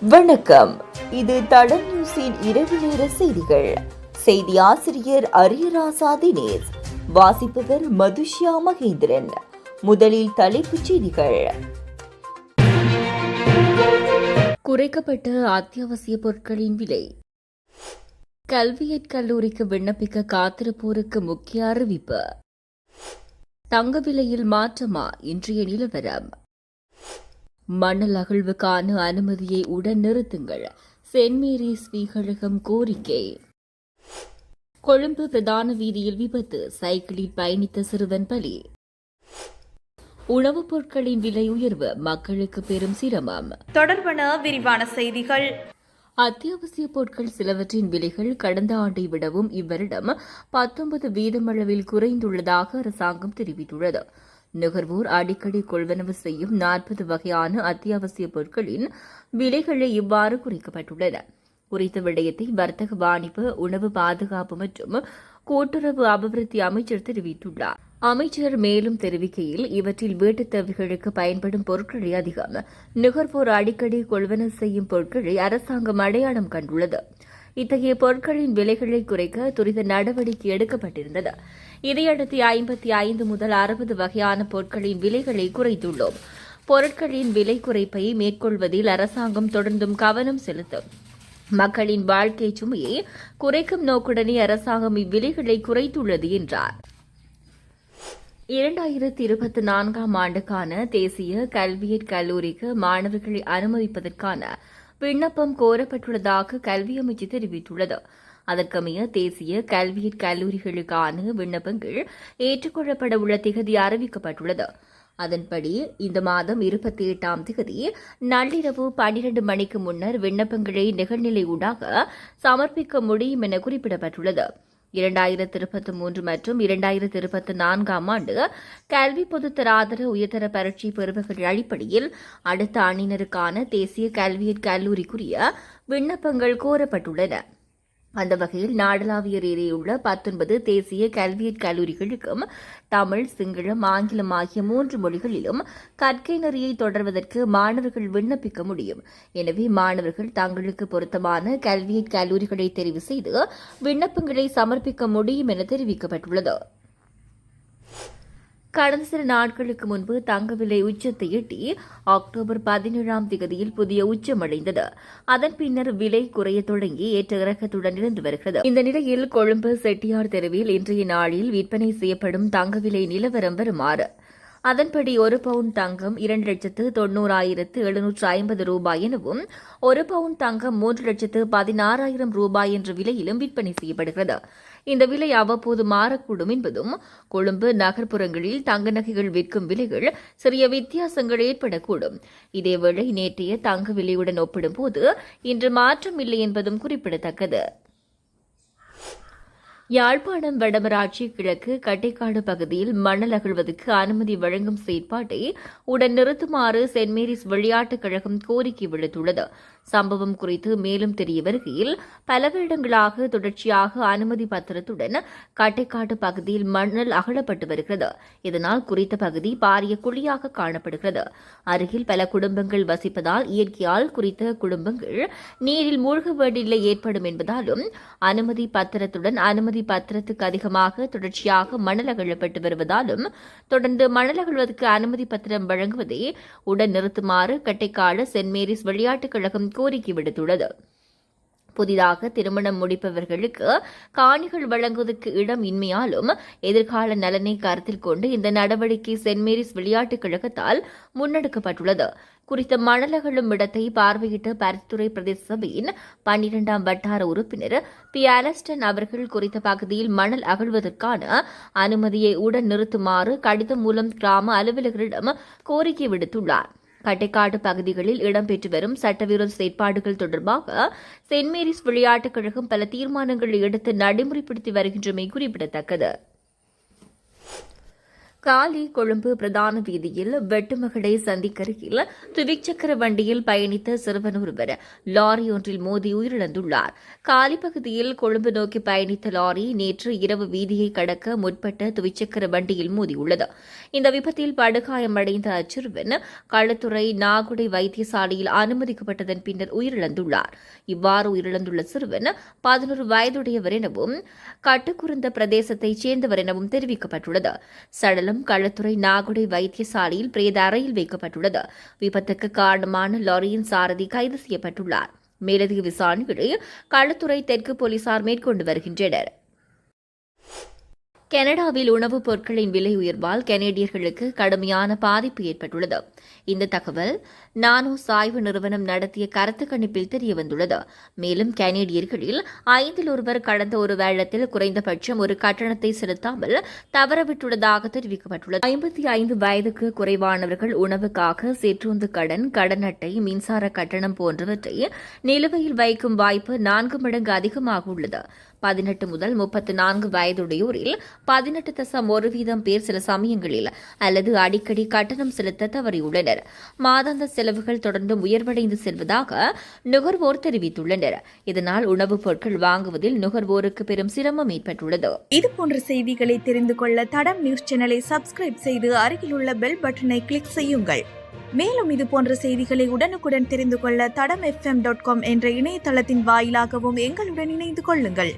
வணக்கம். இது தடம் நியூஸின் இரவு நேர செய்திகள். செய்தி ஆசிரியர் அரியராசா தினேஷ். வாசிப்பவர் மதுஷ்யா மகேந்திரன். முதலில் தலைப்புச் செய்திகள். குறைக்கப்பட்ட அத்தியாவசிய பொருட்களின் விலை. கல்வியற் கல்லூரிக்கு விண்ணப்பிக்க காத்திருப்போருக்கு முக்கிய அறிவிப்பு. தங்க விலையில் மாற்றமா? இன்றைய நிலவரம். மணல் அகழ்வுக்கான அனுமதியை உடன் நிறுத்துங்கள். சென்ட் மேரிஸ் ஸ்ரீகழகம் கோரிக்கை. கொழும்பு பிரதான வீதியில் விபத்து. சைக்கிளில் பயணித்த சிறுவன் பலி. உணவுப் பொருட்களின் விலை உயர்வு. மக்களுக்கு பெரும் சிரமம். தொடர்பான விரிவான செய்திகள். அத்தியாவசிய பொருட்கள் சிலவற்றின் விலைகள் கடந்த ஆண்டை விடவும் இவ்வருடம் பத்தொன்பது வீதமளவில் குறைந்துள்ளதாக அரசாங்கம் தெரிவித்துள்ளது. நுகர்வோர் அடிக்கடி கொள்வனவு செய்யும் நாற்பது வகையான அத்தியாவசிய பொருட்களின் விலைகளை இவ்வாறு குறைக்கப்பட்டுள்ளன. குறித்த விடயத்தை வர்த்தக வாணிப்பு உணவு பாதுகாப்பு மற்றும் கூட்டுறவு அபிவிருத்தி அமைச்சர் தெரிவித்துள்ளார். அமைச்சர் மேலும் தெரிவிக்கையில் இவற்றில் வீட்டுத் தேவைகளுக்கு பயன்படும் பொருட்களை அதிகம் நுகர்வோர் அடிக்கடி கொள்வனவு செய்யும் பொருட்களை அரசாங்கம் அடையாளம் கண்டுள்ளது. இத்தகைய பொருட்களின் விலைகளை குறைக்க துரித நடவடிக்கை எடுக்கப்பட்டிருந்தது. இதையடுத்து ஐம்பத்தி ஐந்து முதல் அறுபது வகையான பொருட்களின் விலைகளை குறைத்துள்ளோம். பொருட்களின் விலை குறைப்பை மேற்கொள்வதில் அரசாங்கம் தொடர்ந்தும் கவனம் செலுத்தும். மக்களின் வாழ்க்கை சுமையை குறைக்கும் நோக்குடனே அரசாங்கம் இவ்விலைகளை குறைத்துள்ளது என்றார். இரண்டாயிரத்தி இருபத்தி நான்காம் ஆண்டுக்கான தேசிய கல்வியற் கல்லூரிக்கு மாணவர்களை அனுமதிப்பதற்கான விண்ணப்பம் கோரப்பட்டுள்ளதாக கல்வி அமைச்சு தெரிவித்துள்ளது. அதற்கமைய தேசிய கல்வி கல்லூரிகளுக்கான விண்ணப்பங்கள் ஏற்றுக்கொள்ளப்பட உள்ள திகதி அறிவிக்கப்பட்டுள்ளது. அதன்படி இந்த மாதம் இருபத்தி எட்டாம் தேதி நள்ளிரவு பன்னிரண்டு மணிக்கு முன்னர் விண்ணப்பங்களை நிகழ்நிலை ஊடாக சமர்ப்பிக்க முடியும் என குறிப்பிடப்பட்டுள்ளது. இரண்டாயிரத்தி இருபத்தி மூன்று மற்றும் இரண்டாயிரத்தி இருபத்தி நான்காம் ஆண்டு கல்வி பொதுத்தராதர உயர்தர பரீட்சை பெறுபவர்கள் அடிப்படையில் அடுத்த அணியினருக்கான தேசிய கல்வியற் கல்லூரிக்குரிய விண்ணப்பங்கள் கோரப்பட்டுள்ளன. அந்த வகையில் நாடளாவிய ரீதியுள்ள பத்தொன்பது தேசிய கல்வியற் கல்லூரிகளுக்கும் தமிழ் சிங்களம் ஆங்கிலம் ஆகிய மூன்று மொழிகளிலும் கற்கை நெறியை தொடர்வதற்கு மாணவர்கள் விண்ணப்பிக்க முடியும். எனவே மாணவர்கள் தங்களுக்கு பொருத்தமான கல்வியற் கல்லூரிகளை தெரிவு செய்து விண்ணப்பங்களை சமர்ப்பிக்க முடியும் என தெரிவிக்கப்பட்டுள்ளது. கடந்த சில நாட்களுக்கு முன்பு தங்க விலை உச்சத்தை எட்டி அக்டோபர் பதினேழாம் தேதியில் புதிய உச்சமடைந்தது. அதன் பின்னர் விலை குறைய தொடங்கி ஏற்ற இறக்கத்துடன் இருந்து வருகிறது. இந்த நிலையில் கொழும்பு செட்டியார் தெருவில் இன்றைய நாளில் விற்பனை செய்யப்படும் தங்க விலை நிலவரம் வருமாறு. அதன்படி ஒரு பவுன் தங்கம் இரண்டு லட்சத்து தொன்னூறாயிரத்து எழுநூற்று ஐம்பது ரூபாய் எனவும் ஒரு பவுன் தங்கம் மூன்று லட்சத்து பதினாறாயிரம் ரூபாய் என்ற விலையிலும் விற்பனை செய்யப்படுகிறது. இந்த விலை அவ்வப்போது மாறக்கூடும் என்பதும் கொழும்பு நகர்ப்புறங்களில் தங்க நகைகள் விற்கும் விலைகள் சிறிய வித்தியாசங்கள் ஏற்படக்கூடும். இதேவேளை நேற்றைய தங்க விலையுடன் ஒப்பிடும்போது இன்று மாற்றம் இல்லை என்பதும் குறிப்பிடத்தக்கது. யாழ்ப்பாணம் வடமராட்சி கிழக்கு கட்டைக்காடு பகுதியில் மணல் அகழ்வதற்கு அனுமதி வழங்கும் செயற்பாட்டை உடன் நிறுத்துமாறு சென்ட் மேரிஸ் விளையாட்டுக் கழகம் கோரிக்கை விடுத்துள்ளது. சம்பவம் குறித்து மேலும் தெரிய வருகையில் பல வருடங்களாக தொடர்ச்சியாக அனுமதி பத்திரத்துடன் கட்டைக்காட்டு பகுதியில் மணல் அகழப்பட்டு வருகிறது. இதனால் குறித்த பகுதி பாரிய குழியாக காணப்படுகிறது. அருகில் பல குடும்பங்கள் வசிப்பதால் இயற்கையால் குறித்த குடும்பங்கள் நீரில் மூழ்க வேண்டிய ஏற்படும் என்பதாலும் அனுமதி பத்திரத்துடன் அனுமதி பத்திரத்துக்கு அதிகமாக தொடர்ச்சியாக மணல் அகழப்பட்டு வருவதாலும் தொடர்ந்து மணல் அகழ்வதற்கு அனுமதி பத்திரம் வழங்குவதை உடன் நிறுத்துமாறு கட்டைக்காடு சென்ட் மேரிஸ் விளையாட்டுக் கழகம் கோரிக்கை விடுத்துள்ளது. புதிதாக திருமணம் முடிப்பவர்களுக்கு காணிகள் வழங்குவதற்கு இடம் இன்மையாலும் எதிர்கால நலனை கருத்தில் கொண்டு இந்த நடவடிக்கை சென்ட் மேரிஸ் விளையாட்டுக் கழகத்தால் முன்னெடுக்கப்பட்டுள்ளது. குறித்த மணலகழும் இடத்தை பார்வையிட்ட பரித்துறை பிரதேச சபையின் பன்னிரண்டாம் வட்டார உறுப்பினர் பி. அலஸ்டன் அவர்கள் குறித்த பகுதியில் மணல் அகழ்வதற்கான அனுமதியை உடன் நிறுத்துமாறு கடிதம் மூலம் கிராம அலுவலர்களிடம் கோரிக்கை விடுத்துள்ளார். கட்டைக்காடு பகுதிகளில் இடம்பெற்று வரும் சட்டவிரோத செயற்பாடுகள் தொடர்பாக சென்ட் மேரிஸ் விளையாட்டுக் கழகம் பல தீர்மானங்களை எடுத்து நடைமுறைப்படுத்தி வருகின்றமை குறிப்பிடத்தக்கது. காலி கொழும்பு பிரதான வீதியில் வெட்டுமகளை சந்திக்கருகில் துவிச்சக்கர வண்டியில் பயணித்த சிறுவன் ஒருவர் லாரி ஒன்றில் மோதி உயிரிழந்துள்ளார். காலி பகுதியில் கொழும்பு நோக்கி பயணித்த லாரி நேற்று இரவு வீதியை கடக்க முற்பட்ட துவிச்சக்கர வண்டியில் மோதியுள்ளது. இந்த விபத்தில் படுகாயமடைந்த அச்சிறுவன் களுத்துறை நாகுடை வைத்தியசாலையில் அனுமதிக்கப்பட்டதன் பின்னர் உயிரிழந்துள்ளார். இவ்வாறு உயிரிழந்துள்ள சிறுவன் பதினோரு வயதுடையவர் எனவும் கட்டுக்குருந்த பிரதேசத்தைச் சேர்ந்தவர் எனவும் தெரிவிக்கப்பட்டுள்ளது. சடலம் களத்துறை நாகுடை வைத்தியசாலையில் பிரேத அறையில் வைக்கப்பட்டுள்ளது. விபத்துக்கு காரணமான லாரியின் சாரதி கைது செய்யப்பட்டுள்ளார். மேலதிக விசாரணைகளை களத்துறை தெற்கு போலீசார் மேற்கொண்டு வருகின்றனர். கனடாவில் உணவுப் பொருட்களின் விலை உயர்வால் கனேடியர்களுக்கு கடுமையான பாதிப்பு ஏற்பட்டுள்ளது. இந்த தகவல் நானோ சாய்வு நிறுவனம் நடத்திய கருத்து கணிப்பில் தெரியவந்துள்ளது. மேலும் கனேடியர்களில் ஐந்தில் ஒருவர் கடந்த ஒரு வேளத்தில் குறைந்தபட்சம் ஒரு கட்டணத்தை செலுத்தாமல் தவறவிட்டுள்ளதாக தெரிவிக்கப்பட்டுள்ளது. ஐம்பத்தி ஐந்து வயதுக்கு குறைவானவர்கள் உணவுக்காக சிற்றுந்து கடன் கடன் அட்டை மின்சார கட்டணம் போன்றவற்றை நிலுவையில் வைக்கும் வாய்ப்பு நான்கு மடங்கு அதிகமாக உள்ளது. பதினெட்டு முதல் முப்பத்து நான்கு வயதுடையோரில் பதினெட்டு தசம் ஒரு வீதம் பேர் சில சமயங்களில் அல்லது அடிக்கடி கட்டணம் செலுத்த தவறியுள்ளனர். மாதாந்த செலவுகள் தொடர்ந்து உயர்வடைந்து செல்வதாக நுகர்வோர் தெரிவித்துள்ளனர். இதனால் உணவுப் பொருட்கள் வாங்குவதில் நுகர்வோருக்கு பெரும் சிரமம் ஏற்பட்டுள்ளது. இது போன்ற செய்திகளை தெரிந்து கொள்ள தடம் நியூஸ் சேனலை சப்ஸ்கிரைப் செய்து அருகிலுள்ள பெல் பட்டனை கிளிக் செய்யுங்கள். மேலும் இது போன்ற செய்திகளை உடனுக்குடன் தெரிந்து கொள்ள தடம் எஃப்எம் டாட் காம் என்ற இணையதளத்தின் வாயிலாகவும் எங்களுடன் இணைந்து கொள்ளுங்கள்.